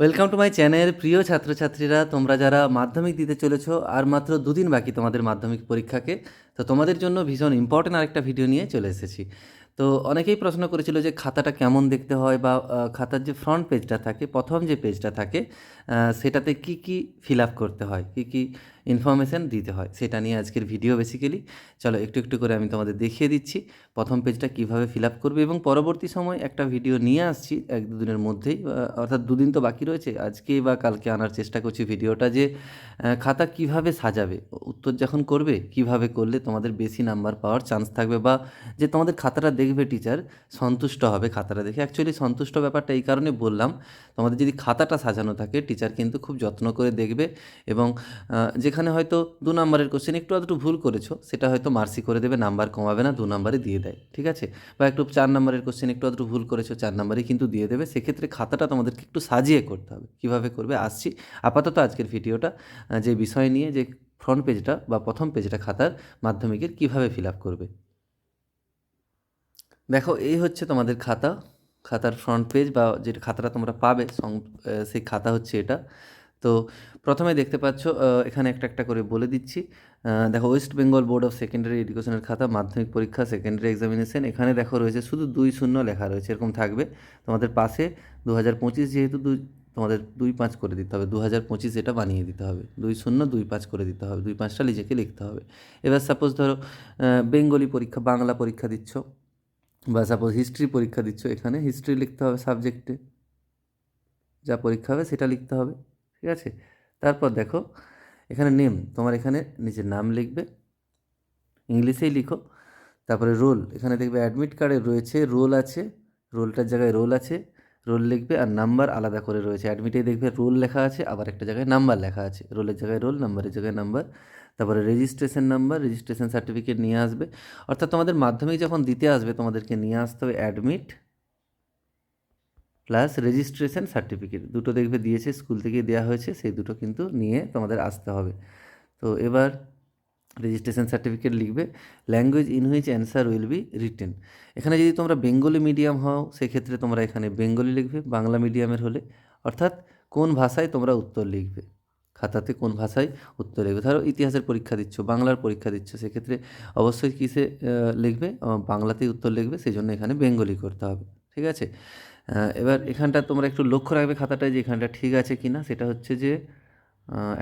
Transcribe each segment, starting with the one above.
Welcome to my channel প্রিয় ছাত্রছাত্রীরা। তোমরা যারা মাধ্যমিক দিতে চলেছ, আর মাত্র দুদিন বাকি তোমাদের মাধ্যমিক পরীক্ষাকে, তো তোমাদের জন্য ভীষণ ইম্পর্টেন্ট আরেকটা ভিডিও নিয়ে চলে এসেছি। তো অনেকেই প্রশ্ন করেছিল যে খাতাটা কেমন দেখতে হয় বা খাতার যে ফ্রন্ট পেজটা থাকে, প্রথম যে পেজটা থাকে সেটাতে কি কি ফিল আপ করতে হয়, কি কি ইনফরমেশান দিতে হয়। সেটা নিয়ে আজকের ভিডিও বেসিক্যালি চলো একটু একটু করে আমি তোমাদের দেখিয়ে দিচ্ছি প্রথম পেজটা কীভাবে ফিল আপ করবে এবং পরবর্তী সময় একটা ভিডিও নিয়ে আসছি এক দুদিনের মধ্যেই। অর্থাৎ দুদিন তো বাকি রয়েছে। আজকে বা কালকে আনার চেষ্টা করছি ভিডিওটা যে খাতা কীভাবে সাজাবে উত্তর যখন করবে কীভাবে করলে তোমাদের বেশি নাম্বার পাওয়ার চান্স থাকবে বা যে তোমাদের খাতাটা দেখবে টিচার সন্তুষ্ট হবে খাতাটা দেখে। অ্যাকচুয়ালি সন্তুষ্ট ব্যাপারটা এই কারণে বললাম তোমাদের যদি খাতাটা সাজানো থাকে টিচার কিন্তু খুব যত্ন করে দেখবে এবং আহ, যেখানে হয়তো দু নম্বরের কোশ্চেন একটু আধটু ভুল করেছ, সেটা হয়তো মার্সি করে দেবে, নাম্বার কমাবে না, দু নম্বরে দিয়ে দেয়, ঠিক আছে? বা একটু চার নম্বরের কোশ্চেন একটু আধটু ভুল করেছ, চার নম্বরে কিন্তু দিয়ে দেবে, সেক্ষেত্রে খাতাটা তোমাদেরকে একটু সাজিয়ে করতে হবে। কীভাবে করবে? আসছি। আপাতত আজকের ভিডিওটা যে বিষয় নিয়ে, যে ফ্রন্ট পেজটা বা প্রথম পেজটা খাতার মাধ্যমিকের কীভাবে ফিল আপ করবে? দেখো, এই হচ্ছে তোমাদের খাতা, খাতার ফ্রন্ট পেজ বা যে খাতাটা তোমরা পাবে সেই খাতা হচ্ছে এটা। তো প্রথমে দেখতে পাচ্ছ এখানে একটা একটা করে বলে দিচ্ছি। দেখো West Bengal board of secondary এডুকেশনের খাতা, মাধ্যমিক পরীক্ষা সেকেন্ডারি এক্সামিনেশন এখানে দেখো রয়েছে শুধু দুই শূন্য লেখা রয়েছে, এরকম থাকবে। তোমাদের পাশে দু হাজার পঁচিশ যেহেতু দুই, তোমাদের দুই পাঁচ করে দিতে হবে দু হাজার পঁচিশ এটা বানিয়ে দিতে হবে। দুই শূন্য, দুই পাঁচ করে দিতে হবে, দুই পাঁচটা নিজেকে লিখতে হবে। এবার সাপোজ ধরো বেঙ্গলি পরীক্ষা, বাংলা পরীক্ষা দিচ্ছ, বা সাপোজ হিস্ট্রি পরীক্ষা দিচ্ছ, এখানে হিস্ট্রি লিখতে হবে সাবজেক্টে যা পরীক্ষা হবে সেটা লিখতে হবে। ঠিক আছে? তারপর দেখো, এখানে নেম তোমার এখানে নিজের নাম লিখবে, ইংলিশেই লিখো, তারপরে রোল এখানে দেখবে অ্যাডমিট কার্ডে রয়েছে রোল আছে রোলটার জায়গায় রোল আছে রোল লিখবে আর নাম্বার আলাদা করে রয়েছে অ্যাডমিটে দেখবে রোল লেখা আছে, আবার একটা জায়গায় নাম্বার লেখা আছে রোলের জায়গায় রোল নাম্বারের জায়গায় নাম্বার তারপরে রেজিস্ট্রেশন নাম্বার রেজিস্ট্রেশন সার্টিফিকেট নিয়ে আসবে, অর্থাৎ তোমাদের মাধ্যমিক যখন দিতে আসবে, তোমাদেরকে নিয়ে আসতে হবে অ্যাডমিট প্লাস রেজিস্ট্রেশন সার্টিফিকেট দুটো দেখবে দিয়েছে স্কুল থেকে দেওয়া হয়েছে, সেই দুটো কিন্তু নিয়ে তোমাদের আসতে হবে। তো এবার রেজিস্ট্রেশন সার্টিফিকেট লিখবে language in which answer will be written এখানে যদি তোমরা বেঙ্গলি মিডিয়াম হও, সেক্ষেত্রে তোমরা এখানে বেঙ্গলি লিখবে, বাংলা মিডিয়ামের হলে। অর্থাৎ কোন ভাষায় তোমরা উত্তর লিখবে? খাতাতে কোন ভাষায় উত্তর লিখবে? ধরো ইতিহাসের পরীক্ষা দিচ্ছ, বাংলার পরীক্ষা দিচ্ছ, সেক্ষেত্রে অবশ্যই কিসে লিখবে? বাংলাতেই উত্তর লিখবে সেই জন্য এখানে বেঙ্গলি করতে হবে। ঠিক আছে? এবার এখানটা তোমরা একটু লক্ষ্য রাখবে খাতাটায় যে এখানটা ঠিক আছে কি না সেটা হচ্ছে যে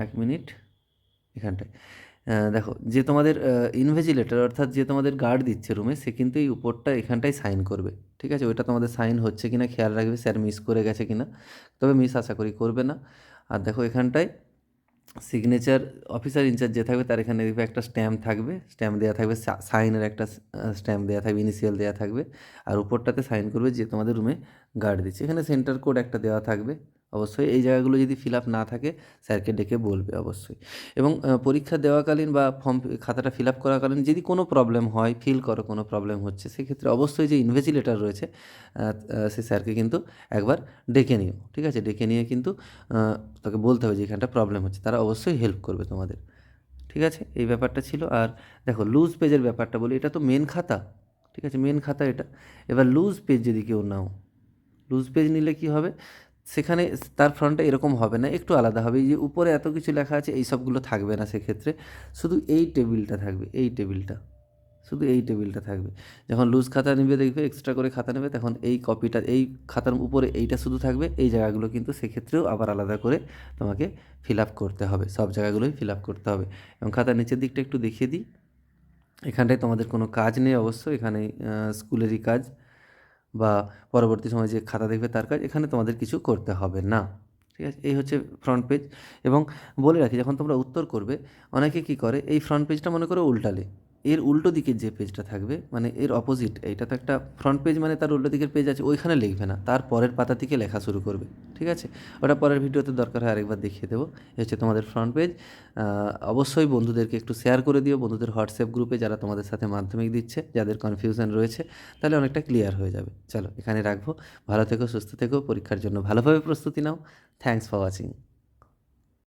এক মিনিট, এখানটায়। দেখো, যে তোমাদের ইনভেজিলেটর অর্থাৎ যে তোমাদের গার্ড দিচ্ছে রুমে সে কিন্তু এই উপরটা এখানটাই সাইন করবে। ঠিক আছে? ওইটা তোমাদের সাইন হচ্ছে কি না খেয়াল রাখবে স্যার মিস করে গেছে কি না তবে মিস আশা করি করবে না। আর দেখো, এখানটায় সিগনেচার অফিসার ইনচার্জ যে থাকবে, তার এখানে দেখবে একটা স্ট্যাম্প থাকবে। স্ট্যাম্প দেওয়া থাকবে সাইনের একটা স্ট্যাম্প দেওয়া থাকবে ইনিশিয়াল দেওয়া থাকবে। আর উপরটাতে সাইন করবে যে তোমাদের রুমে গার্ড দিচ্ছে। এখানে সেন্টার কোড একটা দেওয়া থাকবে। অবশ্যই এই জায়গাগুলো যদি ফিল আপ না থাকে স্যারকে ডেকে বলবে অবশ্যই। এবং পরীক্ষা দেওয়াকালীন বা ফর্ম খাতাটা ফিল আপ করাকালীন যদি কোনো প্রবলেম হয় ফিল করো, কোনো প্রবলেম হচ্ছে, সেক্ষেত্রে অবশ্যই যে ইনভেজিলেটার রয়েছে সে স্যারকে কিন্তু একবার ডেকে নিও, ঠিক আছে? ডেকে নিয়ে কিন্তু তোকে বলতে হবে যে এখানটা প্রবলেম হচ্ছে, তারা অবশ্যই হেল্প করবে তোমাদের, ঠিক আছে? এই ব্যাপারটা ছিল। আর দেখো লুজ পেজের ব্যাপারটা বলি, এটা তো মেন খাতা, ঠিক আছে? মেন খাতা এটা। এবার লুজ পেজ যদি কেউ নাও লুজ পেজ নিলে কি হবে? সেখানে তার ফ্রন্টটা এরকম হবে না, একটু আলাদা হবে। যে উপরে এত কিছু লেখা আছে, এই সবগুলো থাকবে না সেক্ষেত্রে। শুধু এই টেবিলটা থাকবে, এই টেবিলটা। শুধু এই টেবিলটা থাকবে। যখন লুজ খাতা নেবে দেখবে এক্সট্রা করে খাতা নেবে, তখন এই কপিটা এই খাতার উপরে এইটা শুধু থাকবে, এই জায়গাগুলো কিন্তু সেক্ষেত্রেও আবার আলাদা করে তোমাকে ফিল আপ করতে হবে। সব জায়গাগুলোই ফিল আপ করতে হবে। এবং খাতার নিচের দিকটা একটু দেখিয়ে দিই। এখানটায় তোমাদের কোনো কাজ নেই অবশ্য, এখানে স্কুলেরই কাজ। বা পরবর্তী সময় যে খাতা দেখবে তার কাজ এখানে তোমাদের কিছু করতে হবে না। ঠিক আছে? এই হচ্ছে ফ্রন্ট পেজ এবং বলে রাখি, যখন তোমরা উত্তর করবে, অনেকে কি করে, এই ফ্রন্ট পেজটা মনে করো উল্টালে। এর উল্টো দিকের যে পেজটা থাকবে মানে এর অপোজিট এইটা তো একটা ফ্রন্ট পেজ মানে তার উল্টো দিকের পেজ আছে, ওইখানে লিখবে না, তার পরের পাতা থেকে লেখা শুরু করবে, ঠিক আছে? ওটা পরের ভিডিওতে দরকার হয় আরেকবার দেখিয়ে দেবো এই হচ্ছে তোমাদের ফ্রন্ট পেজ অবশ্যই বন্ধুদেরকে একটু শেয়ার করে দিও, বন্ধুদের হোয়াটসঅ্যাপ গ্রুপে যারা তোমাদের সাথে মাধ্যমিক দিচ্ছে, যাদের কনফিউশন রয়েছে, তাহলে অনেকটা ক্লিয়ার হয়ে যাবে, চলো এখানে রাখব, ভালো থেকো, সুস্থ থেকো, পরীক্ষার জন্য ভালোভাবে প্রস্তুতি নাও থ্যাংকস ফর ওয়াচিং